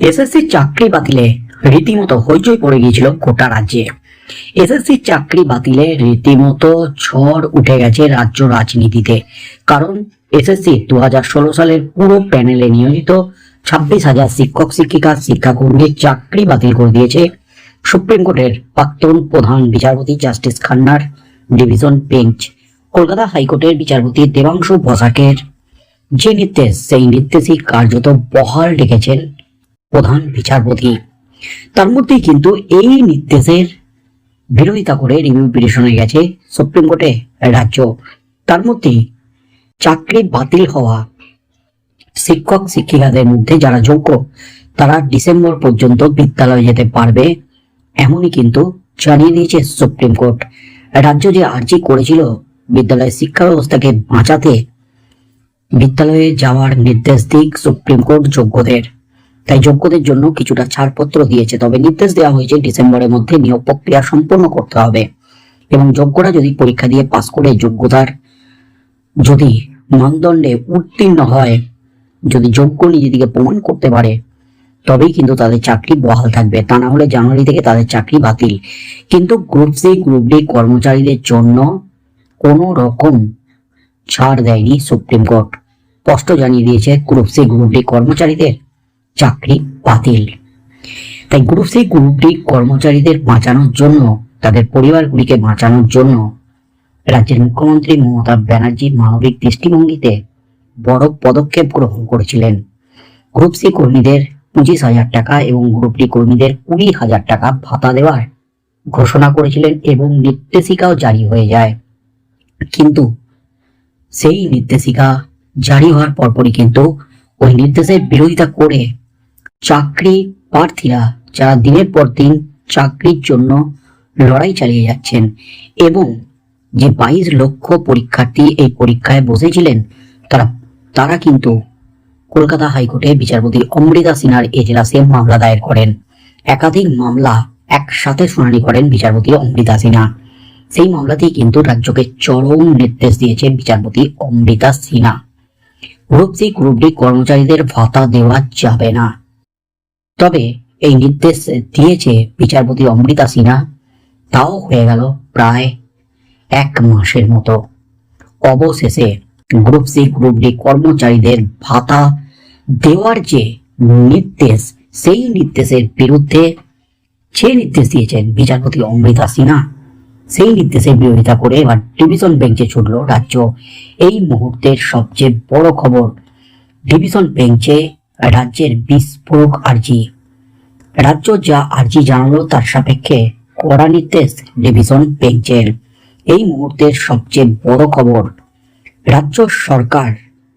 SSC চাকরি বাতিলে রীতিমতো হইচই পড়ে গিয়েছিল গোটা রাজ্যে। এসএসসি চাকরি বাতিলে রীতিমতো ঝড় উঠে গেছে রাজ্য রাজনীতিতে। কারণ এসএসসি দু হাজার ষোলো সালের পুরো প্যানেলে নিয়োজিত ছাব্বিশ হাজার শিক্ষক, শিক্ষিকা শিক্ষাকর্মীর চাকরি বাতিল করে দিয়েছে সুপ্রিম কোর্টের প্রাক্তন প্রধান বিচারপতি জাস্টিস খান্নার ডিভিশন বেঞ্চ। কলকাতা হাইকোর্টের বিচারপতি দেবাংশু বসাকের যে নির্দেশ, সেই নির্দেশই কার্যত বহাল রেখেছেন প্রধান বিচারপতি। তার মধ্যেই কিন্তু এই নির্দেশের বিরোধিতা করে রিভিউ পিটিশনে গেছে সুপ্রিম কোর্টে রাজ্য। তার মধ্যেই চাকরি বাতিল হওয়া শিক্ষক শিক্ষিকাদের মধ্যে যারা যোগ্য, তারা ডিসেম্বর পর্যন্ত বিদ্যালয়ে যেতে পারবে এমনই কিন্তু জানিয়ে দিয়েছে সুপ্রিম কোর্ট রাজ্য যে আর্জি করেছিল বিদ্যালয়ের শিক্ষা ব্যবস্থাকে বাঁচাতে, বিদ্যালয়ে যাওয়ার নির্দেশ দিক সুপ্রিম কোর্ট যোগ্যদের। তাই যোগ্যদের জন্য কিছুটা ছাড়পত্র দিয়েছে, তবে নির্দেশ দেওয়া হয়েছে ডিসেম্বরের মধ্যে নিয়োগ প্রক্রিয়া সম্পন্ন করতে হবে। এবং যোগ্যরা যদি পরীক্ষা দিয়ে পাস করে, যোগ্যতার যদি মানদণ্ডে উত্তীর্ণ হয়, যদি যোগ্য নিজেদিকে প্রমাণ করতে পারে, তবেই কিন্তু তাদের চাকরি বহাল থাকবে। তা না হলে জানুয়ারি থেকে তাদের চাকরি বাতিল। কিন্তু গ্রুপ সি, গ্রুপ ডি কর্মচারীদের জন্য কোনো রকম ছাড় দেয়নি সুপ্রিম কোর্ট। স্পষ্ট জানিয়ে দিয়েছে গ্রুপ সি, গ্রুপ ডি কর্মচারীদের। চাকরি বাতিল। তাই গ্রুপ সি গ্রুপ ডি কর্মচারীদের বাঁচানোর জন্য, তাদের পরিবারগুলিকে বাঁচানোর জন্য রাজ্যের মুখ্যমন্ত্রী মমতা ব্যানার্জি মানবিক দৃষ্টিভঙ্গিতে বড় পদক্ষেপ গ্রহণ করেছিলেন। গ্রুপ সি কর্মীদের পঁচিশ হাজার টাকা এবং গ্রুপ ডি কর্মীদের কুড়ি হাজার টাকা ভাতা দেওয়ার ঘোষণা করেছিলেন এবং নির্দেশিকাও জারি হয়ে যায়। কিন্তু সেই নির্দেশিকা জারি হওয়ার পরপরই কিন্তু ওই নির্দেশের বিরোধিতা করে চাকরি প্রার্থীরা যারা দিনের পর দিন চাকরির জন্য লড়াই চালিয়ে যাচ্ছেন এবং যে বাইশ লক্ষ পরীক্ষার্থী এই পরীক্ষায় বসেছিলেন, তারা তারা কিন্তু কলকাতা হাইকোর্টে বিচারপতি অমৃতা সিনহার এজলাসে মামলা দায়ের করেন। একাধিক মামলা একসাথে শুনানি করেন বিচারপতি অমৃতা সিনহা। সেই মামলাতেই কিন্তু রাজ্যকে চরম নির্দেশ দিয়েছে বিচারপতি Amrita Sinha. Group C group D কর্মচারীদের ভাতা দেওয়া যাবে না। তবে এই নির্দেশ দিয়েছে বিচারপতি অমৃতা সিনহা। তাও হয়ে গেল প্রায় এক মাসের মতো। অবশেষে গ্রুপ সি, গ্রুপ ডি কর্মচারীদের ভাতা দেওয়ার যে নির্দেশ, সেই নির্দেশের বিরুদ্ধে যে নির্দেশ দিয়েছেন বিচারপতি অমৃতা সিনহা, সেই নির্দেশের বিরোধিতা করে এবার ডিভিশন বেঞ্চে ছুটল রাজ্য। এই মুহূর্তের সবচেয়ে বড় খবর, ডিভিশন বেঞ্চে রাজ্যের বিস্ফোরক আর্জি। রাজ্য যা আর্জি জানালো তার সাপেক্ষে কড়া নির্দেশ ডিভিশন বেঞ্চের। এই মুহূর্তের সবচেয়ে বড় খবর, রাজ্য সরকার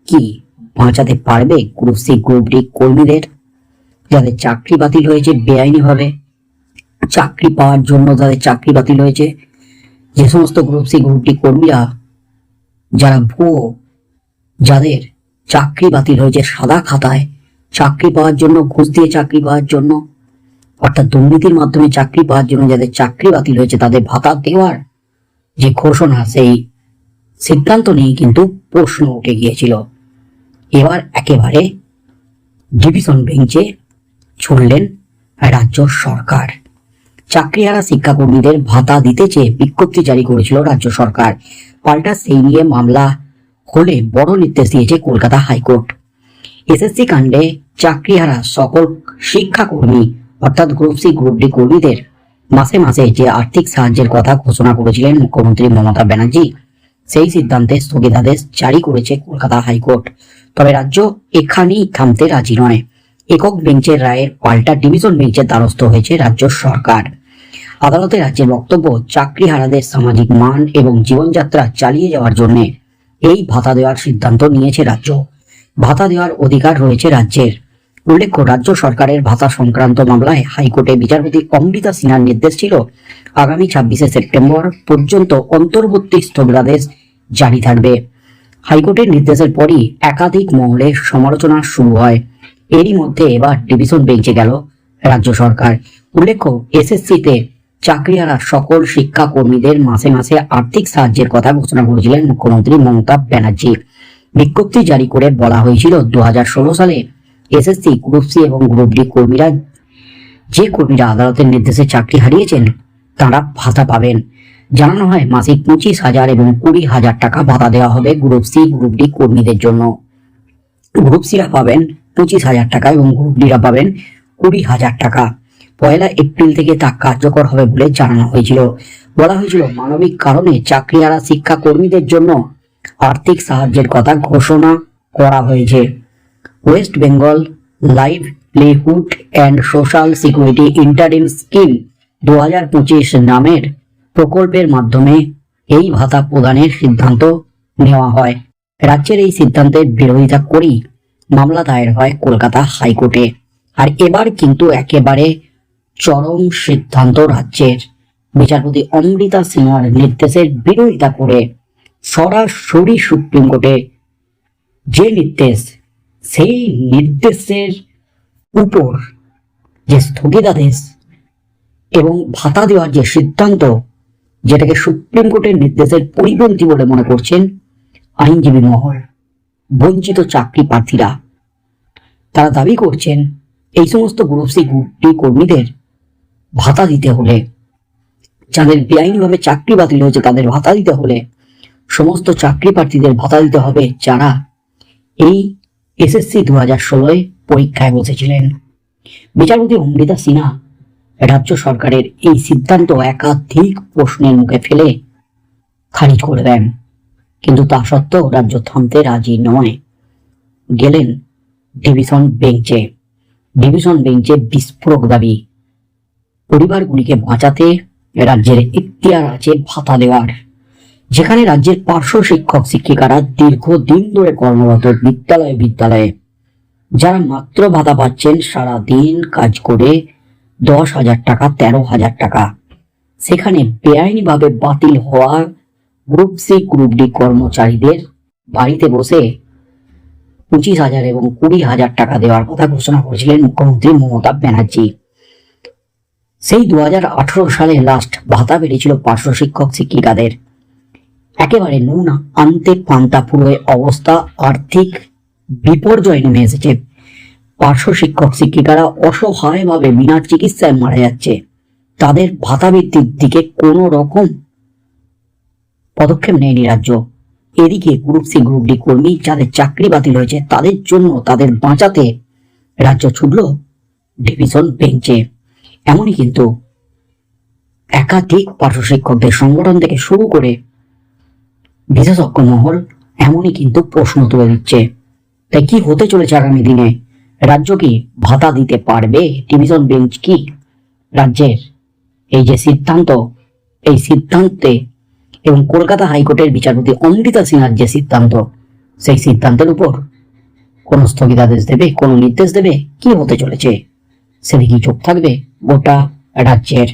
কি বাঁচাতে পারবে গ্রুপ সি গ্রুপ ডি কর্মীদের? যাদের চাকরি বাতিল হয়েছে বেআইনিভাবে। চাকরি পাওয়ার জন্য তাদের চাকরি বাতিল হয়েছে। যে সমস্ত গ্রুপ সি গ্রুপ ডি কর্মীরা, যারা ভুয়ো, যাদের চাকরি বাতিল হয়েছে সাদা খাতায় চাকরি পাওয়ার জন্য, ঘুষ দিয়ে চাকরি পাওয়ার জন্য, অর্থাৎ দুর্নীতির মাধ্যমে চাকরি পাওয়ার জন্য যাদের চাকরি বাতিল হয়েছে, তাদের ভাতা দেওয়ার যে ঘোষণা, সেই সিদ্ধান্ত নিয়ে কিন্তু প্রশ্ন উঠে গিয়েছিল। এবার একেবারে ডিভিশন বেঞ্চে ছুড়লেন রাজ্য সরকার। চাকরি চাকরিহারা শিক্ষাকর্মীদের ভাতা দিতে চেয়ে বিজ্ঞপ্তি জারি করেছিল রাজ্য সরকার। পাল্টা সেই নিয়ে মামলা হলে বড় নির্দেশ দিয়েছে কলকাতা হাইকোর্ট। এসএসসি কাণ্ডে চাকরিহারা সকল শিক্ষাকর্মী, অর্থাৎ গ্রুপ সি গ্রুপ ডি কর্মীদের মাসে মাসে যে আর্থিক সাহায্যের কথা ঘোষণা করেছিলেন মুখ্যমন্ত্রী মমতা ব্যানার্জি, সেই সিদ্ধান্তে স্থগিতাদেশ জারি করেছে কলকাতা হাইকোর্ট। তবে রাজ্য এখানেই থামতে রাজি নয়। একক বেঞ্চের রায়ের পাল্টা ডিভিশন বেঞ্চের দ্বারস্থ হয়েছে রাজ্য সরকার। আদালতে রাজ্যের বক্তব্য, চাকরিহারাদের সামাজিক মান এবং জীবনযাত্রা চালিয়ে যাওয়ার জন্য এই ভাতা দেওয়ার সিদ্ধান্ত নিয়েছে রাজ্য। ভাতা দেওয়ার অধিকার রয়েছে রাজ্যের। উল্লেখ্য, রাজ্য সরকারের ভাতা সংক্রান্ত মামলায় হাইকোর্টে বিচারপতি অমৃতা সিনহার নির্দেশ ছিল আগামী ছাব্বিশে সেপ্টেম্বর পর্যন্ত অন্তর্বর্তী স্থগিতাদেশ জারি থাকবে। হাইকোর্টের নির্দেশের পরই একাধিক মহলে সমালোচনা শুরু হয়। এরই মধ্যে এবার ডিভিশন বেঞ্চে গেল রাজ্য সরকার। উল্লেখ্য, এসএসসিতে চাকরিয়ারা সকল শিক্ষা কর্মীদের মাসে মাসে আর্থিক সাহায্যের কথা ঘোষণা করেছিলেন মুখ্যমন্ত্রী মমতা ব্যানার্জি। বিজ্ঞপ্তি জারি করে বলা হয়েছিল দু হাজার ষোলো সালে এসএসসি, গ্রুপ সি এবং গ্রুপ ডি কর্মীরা যে কর্মীরা আদালতের নির্দেশে চাকরি হারিয়েছেন, তারা ভাতা পাবেন। জানানো হয়, মাসিক পঁচিশ হাজার এবং কুড়ি হাজার টাকা ভাতা দেওয়া হবে গ্রুপ সি, গ্রুপ ডি কর্মীদের জন্য। গ্রুপ সিরা পাবেন পঁচিশ হাজার টাকা এবং গ্রুপ ডিরা পাবেন কুড়ি হাজার টাকা। পয়লা এপ্রিল থেকে তা কার্যকর হবে বলে জানানো হয়েছিল। বলা হয়েছিল, মানবিক কারণে চাকরিহারা শিক্ষা কর্মীদের জন্য আর্থিক সাহায্যের কথা ঘোষণা করা হয়েছে। West Bengal live livelihood and social security interim scheme দু হাজার পঁচিশ নামের প্রকল্পের মাধ্যমে এই ভাতা প্রদানের সিদ্ধান্ত নেওয়া হয়। রাজ্যের এই সিদ্ধান্তের বিরোধিতা করেই মামলা দায়ের হয় কলকাতা হাইকোর্টে। আর এবার কিন্তু একেবারে চরম সিদ্ধান্ত রাজ্যের। বিচারপতি অমৃতা সিনহার নির্দেশের বিরোধিতা করে সরাসরি সুপ্রিম কোর্টে যে নির্দেশ সেই নির্দেশের উপর যে স্থগিতাদেশ এবং ভাতা দেওয়ার যে সিদ্ধান্ত, যেটাকে সুপ্রিম কোর্টের নির্দেশের পরিপন্থী বলে মনে করছেন আইনজীবী মহল, বঞ্চিত চাকরি প্রার্থীরা। তারা দাবি করছেন, এই সমস্ত গ্রুপ সি, গ্রুপ ডি কর্মীদের ভাতা দিতে হলে, যাদের বেআইনিভাবে চাকরি বাতিল হয়েছে তাদের ভাতা দিতে হলে, সমস্ত চাকরি প্রার্থীদের ভাতা দিতে হবে যারা এই এসএসসি দু হাজার ষোলোয় পরীক্ষায় বসেছিলেন। বিচারপতি অমৃতা সিনহা রাজ্য সরকারের এই সিদ্ধান্ত একাধিক প্রশ্নের মুখে ফেলে খারিজ করে দেন। কিন্তু তা সত্ত্বেও রাজ্য থামতে রাজি নয়। গেলেন ডিভিশন বেঞ্চে। ডিভিশন বেঞ্চে বিস্ফোরক দাবি, পরিবারগুলিকে বাঁচাতে রাজ্যের এখতিয়ার আছে ভাতা দেওয়ার। যেখানে রাজ্যের পার্শ্ব শিক্ষক শিক্ষিকারা দীর্ঘদিন ধরে কর্মরত বিদ্যালয়ে বিদ্যালয়ে, যারা মাত্র ভাতা পাচ্ছেন সারা দিন কাজ করে দশ হাজার টাকা, তেরো হাজার টাকা। সেখানে বেআইনিভাবে বাতিল হওয়া গ্রুপ সি, গ্রুপ ডি কর্মচারীদের বাড়িতে বসে পঁচিশ হাজার এবং কুড়ি হাজার টাকা দেওয়ার কথা ঘোষণা করেছিলেন মুখ্যমন্ত্রী মমতা ব্যানার্জি। সেই দু হাজার আঠারো সালে লাস্ট ভাতা বেড়েছিল পার্শ্ব শিক্ষক শিক্ষিকাদের। একেবারে নুন আনতে পান্তা পুরোয় অবস্থা আর্থিক বিপর্যয় নেমে এসেছে। পার্শ্ব শিক্ষক শিক্ষিকারা অসহায়ভাবে বিনা চিকিৎসায় মারা যাচ্ছে। তাদের ভাতা বৃদ্ধির দিকে কোনো রকম পদক্ষেপ নেয়নি রাজ্য। এদিকে গ্রুপ সি, গ্রুপ ডি কর্মী যাদের চাকরি বাতিল হয়েছে, তাদের জন্য তাদের বাঁচাতে রাজ্য ছুটল ডিভিশন বেঞ্চে। এমনই কিন্তু একাধিক পার্শ্ব শিক্ষকদের সংগঠন থেকে শুরু করে বিশেষজ্ঞ মহল এমনই কিন্তু প্রশ্ন তুলে দিচ্ছে তাই কি হতে চলেছে আগামী দিনে? রাজ্য কি ভাতা দিতে পারবে? ডিভিশন বেঞ্চ কি? রাজ্যের এই যে সিদ্ধান্ত, এই সিদ্ধান্তে এবং কলকাতা হাইকোর্টের বিচারপতি অমৃতা সিনহার যে সিদ্ধান্ত, সেই সিদ্ধান্তের উপর কোন স্থগিতাদেশ দেবে, কোন নির্দেশ দেবে? কি হতে চলেছে? সেদিকে চোখ থাকবে গোটা রাজ্যের।